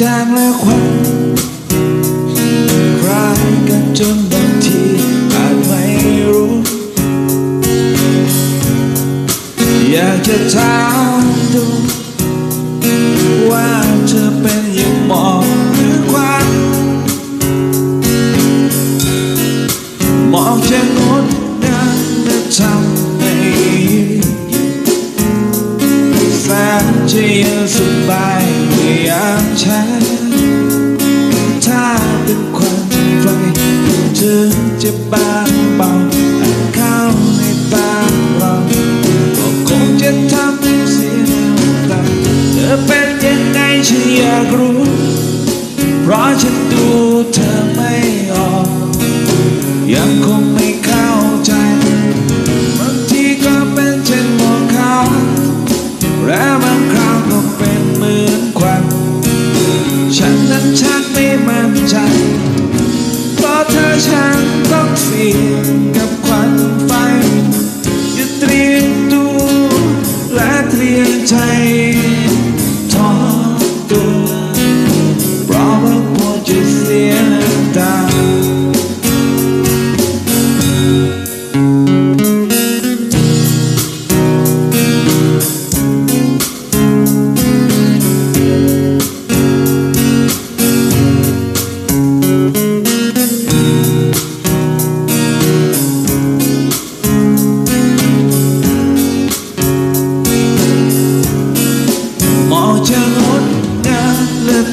จางและควันคล้ายกันจนบางทีอาจไม่รู้ อยากจะถามดูว่าเธอเป็นอย่างหมอกหรือควันหมอกจะงดงามและทำให้จแสนจะยังสบาย อย่ามเช้ถ้าเป็นควันไฟเธอจะบางเบา ละเตรียใจทอตัวเพราะว่ากลัวจะเสียน้ำตา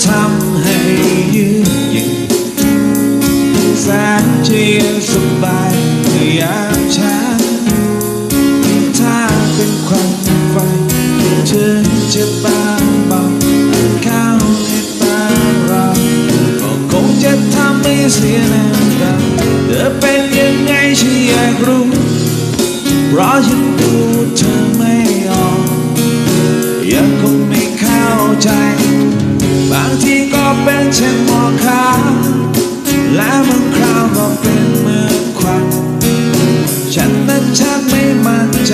ทำให้ยืดหยุ่นแสนจะยังสบายในยามเช้าถ้าเป็นควันไฟเธอจะบางเบาอาจเข้าในตาเราก็คงจะทำให้เสียน้ำตาเธอเป็นยังไงฉันอยากรู้เพราะฉันดูเธอ บางทีก็เป็นเช่นหมอกขาวและบางคราวก็เป็นเมือนควันฉันนั้นชักไม่มั่นใจ